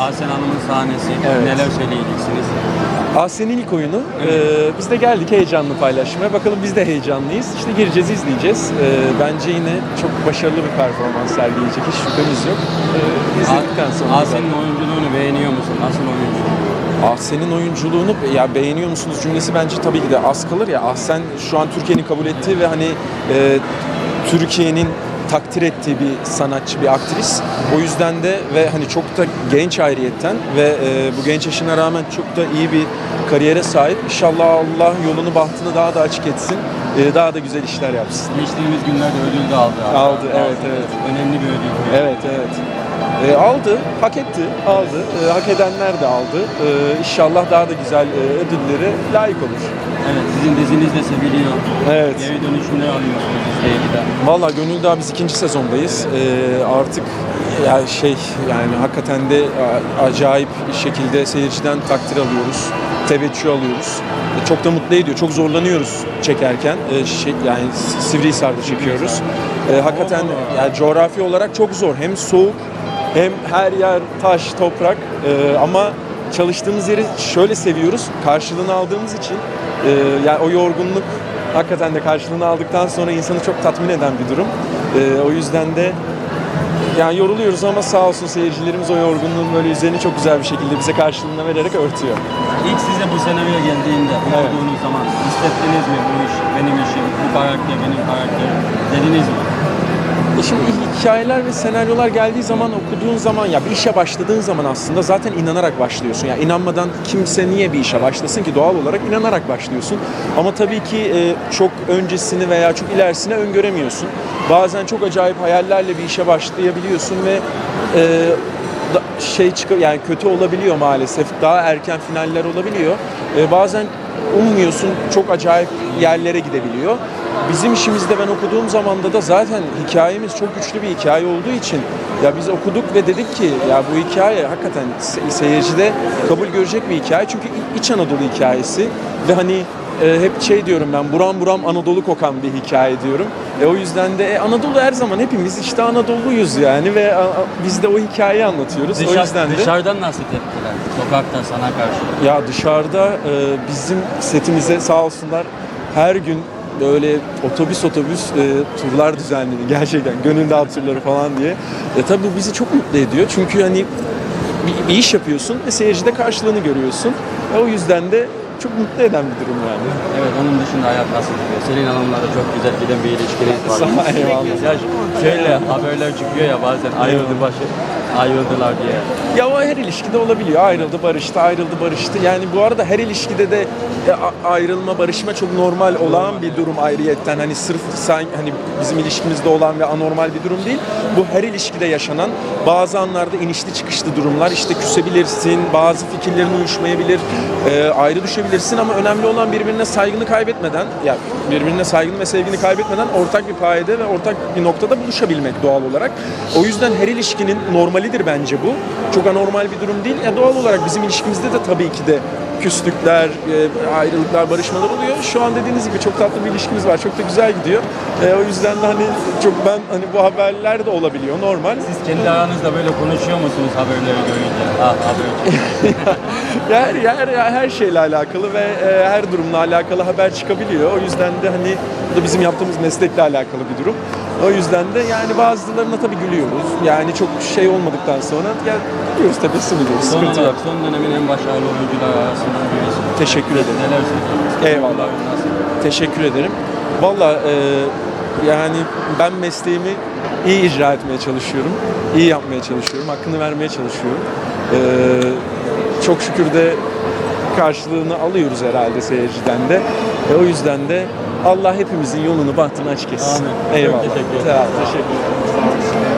Asen Hanım'ın sahnesi. Evet. Neler söyleyeceksiniz? Asya'nın ilk oyunu. Ee, biz de geldik heyecanlı paylaşmaya. Bakalım biz de heyecanlıyız. İşte gireceğiz, izleyeceğiz. Ee, bence yine çok başarılı bir performans sergileyecek. Hiç şüphemiz yok. Ee, izledikten sonra. Asen'in oyunculuğunu beğeniyor musun? Nasıl oyuncu? Ahsen'in oyunculuğunu ya beğeniyor musunuz cümlesi bence tabii ki de az kalır ya. Ahsen şu an Türkiye'nin kabul ettiği ve hani e, Türkiye'nin takdir ettiği bir sanatçı, bir aktris. O yüzden de ve hani çok da genç ayrıyetten ve e, bu genç yaşına rağmen çok da iyi bir kariyere sahip. İnşallah Allah yolunu bahtını daha da açık etsin. e, daha da güzel işler yapsın. Geçtiğimiz günlerde ödül de aldı. abi. Aldı, evet, evet. Önemli bir ödül. Evet evet. E, aldı, hak etti, aldı. E, hak edenler de aldı. E, inşallah daha da güzel e, ödüllere layık olur. Evet, sizin diziniz de seviliyor. Evet. Geri dönüşümler alıyorsunuz izleyiciden. Valla Gönül Dağı biz ikinci sezondayız. Ee, artık ya şey yani hakikaten de acayip şekilde seyirciden takdir alıyoruz. Teveccüh alıyoruz. E, çok da mutlu ediyor. Çok zorlanıyoruz çekerken. E, şey, yani Sivrihisar'da çekiyoruz. E, hakikaten yani coğrafi olarak çok zor. Hem soğuk hem her yer taş, toprak. E, ama çalıştığımız yeri şöyle seviyoruz. Karşılığını aldığımız için e, yani o yorgunluk hakikaten de karşılığını aldıktan sonra insanı çok tatmin eden bir durum. Ee, o yüzden de yani yoruluyoruz ama sağ olsun seyircilerimiz o yorgunluğun böyle üzerini çok güzel bir şekilde bize karşılığını vererek örtüyor. İlk size bu senaryo geldiğinde okuduğunuz zaman hissettiniz mi bu iş benim işim, bu karakter benim karakterim dediniz mi? Şimdi hikayeler ve senaryolar geldiği zaman okuduğun zaman ya bir işe başladığın zaman aslında zaten inanarak başlıyorsun. Yani inanmadan kimse niye bir işe başlasın ki doğal olarak inanarak başlıyorsun. Ama tabii ki e, çok öncesini veya çok ilerisini öngöremiyorsun. Bazen çok acayip hayallerle bir işe başlayabiliyorsun ve e, şey çıkıyor yani kötü olabiliyor maalesef. Daha erken finaller olabiliyor. E, bazen ummuyorsun çok acayip yerlere gidebiliyor. Bizim işimizde ben okuduğum zamanda da zaten hikayemiz çok güçlü bir hikaye olduğu için ya biz okuduk ve dedik ki ya bu hikaye hakikaten se- seyircide kabul görecek bir hikaye. Çünkü İç Anadolu hikayesi ve hani e, hep şey diyorum ben buram buram Anadolu kokan bir hikaye diyorum. E, o yüzden de e, Anadolu her zaman hepimiz işte Anadolu'yuz yani ve a- biz de o hikayeyi anlatıyoruz. o Dışarı- yüzden de Dışarıdan nasıl tepkiler? Sokakta sana karşı. ya dışarıda e, bizim setimize sağ olsunlar her gün böyle otobüs otobüs e, turlar düzenledi gerçekten gönül dağ turları falan diye. E, tabii bu bizi çok mutlu ediyor çünkü hani bir, bir iş yapıyorsun ve seyircide karşılığını görüyorsun. E, o yüzden de çok mutlu eden bir durum yani. Evet onun dışında hayat nasıl gidiyor? Selin Hanım'la da çok güzel giden bir ilişkiniz var. Sağ ol, eyvallah. Ya şöyle haberler çıkıyor ya bazen ayrıldı başı, ayrıldılar diye. Ya o her ilişkide olabiliyor. Ayrıldı, barıştı, ayrıldı, barıştı. Yani bu arada her ilişkide de e, ayrılma, barışma çok normal olan bir durum ayrıyetten. Hani sırf sen, hani bizim ilişkimizde olan ve anormal bir durum değil. Bu her ilişkide yaşanan bazı anlarda inişli çıkışlı durumlar. İşte küsebilirsin, bazı fikirlerin uyuşmayabilir, e, ayrı düşebilirsin ama önemli olan birbirine saygını kaybetmeden, ya birbirine saygını ve sevgini kaybetmeden ortak bir payede ve ortak bir noktada buluşabilmek doğal olarak. O yüzden her ilişkinin normalidir bence bu. Çok anormal bir durum değil. Ya doğal olarak bizim ilişkimizde de tabii ki de küslükler, e, ayrılıklar, barışmalar oluyor. Şu an dediğiniz gibi çok tatlı bir ilişkimiz var. Çok da güzel gidiyor. E, o yüzden de hani çok ben hani bu haberler de olabiliyor normal. Siz kendi aranızda böyle konuşuyor musunuz haberleri görünce? Ah haber. her, her, her şeyle alakalı ve e, her durumla alakalı haber çıkabiliyor. O yüzden de hani bu da bizim yaptığımız meslekle alakalı bir durum. O yüzden de yani bazılarına tabii gülüyoruz. Yani çok şey olmadıktan sonra ya gülüyoruz, tebessüm ediyoruz. Son Sıkıntı olarak yok. son dönemin en başarılı oyuncular arasından birisi. Teşekkür ederim. Neler söyleyeceksiniz? Eyvallah. Nasıl? Teşekkür ederim. Valla e, yani ben mesleğimi iyi icra etmeye çalışıyorum. iyi yapmaya çalışıyorum. Hakkını vermeye çalışıyorum. E, çok şükür de karşılığını alıyoruz herhalde seyirciden de. E, o yüzden de Allah hepimizin yolunu bahtını açık etsin. Amin. Çok Eyvallah. teşekkür ederim. Teşekkür ederim.